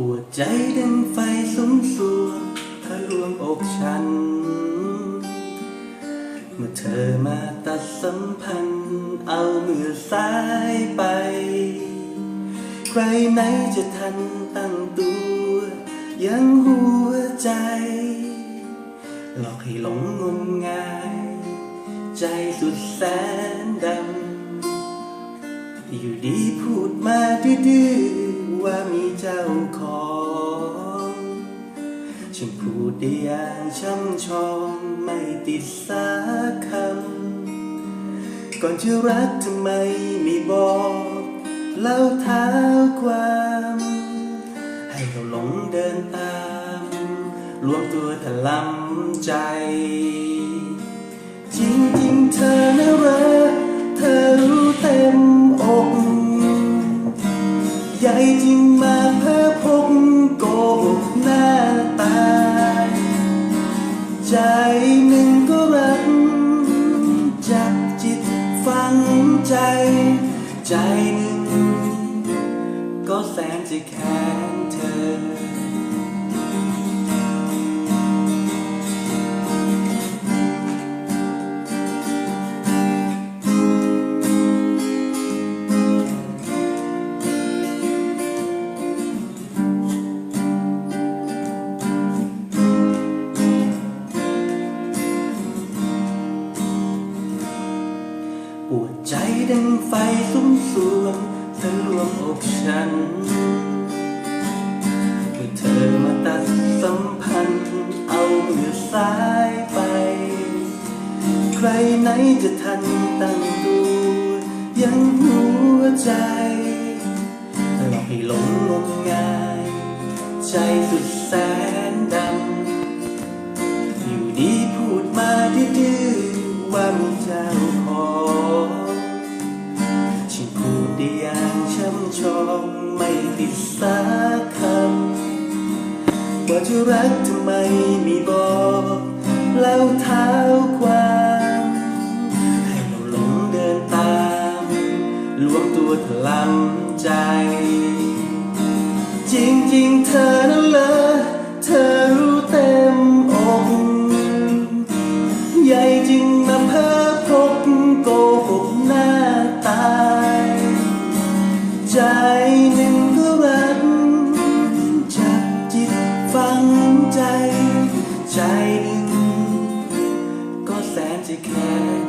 ปวดใจดังไฟสุมสวงทะลวงอกฉัน เมื่อเธอมาตัดสัมพันธ์ เอามือซ้ายไป ใครไหนจะทันตั้งตัว ยังหัวใจ หลอกให้หลงงมงาย ใจสุดแสนดำ อยู่ดีพูดมาดื้อ ดได้อย่างช่ำชองไม่ติดสักคำ ก่อนจะรักทำไมไม่บอกเล่าเท้าความ ให้เราหลงเดินตามรวมตัวถลำใจ จริงๆเธอน่ารักเธอรู้เต็มอกใหญ่จริง ใจ ใจหนึ่งก็แสนจะแค้นเธอ ปวดใจดังไฟสุมสวงทะลวงอกฉันเมื่อเธอมาตัดสัมพันธ์ เอามือซ้ายไป ใครไหนจะทันตั้งตัวยังหัวใจหลอกให้หลงงมงาย ใจสุดแสน สักคำว่าจะรักทำไมไม่บอกเล่าเท้าความให้เราหลงเดินตามรวมตัวถลำใจ จริงๆเธอนั่นเลยเธอรู้เต็มอกใหญ่จริงมาเพ้อพก ใจหนึ่งก็รักจับจิตฟังใจ ใจหนึ่งก็แสนจะแค่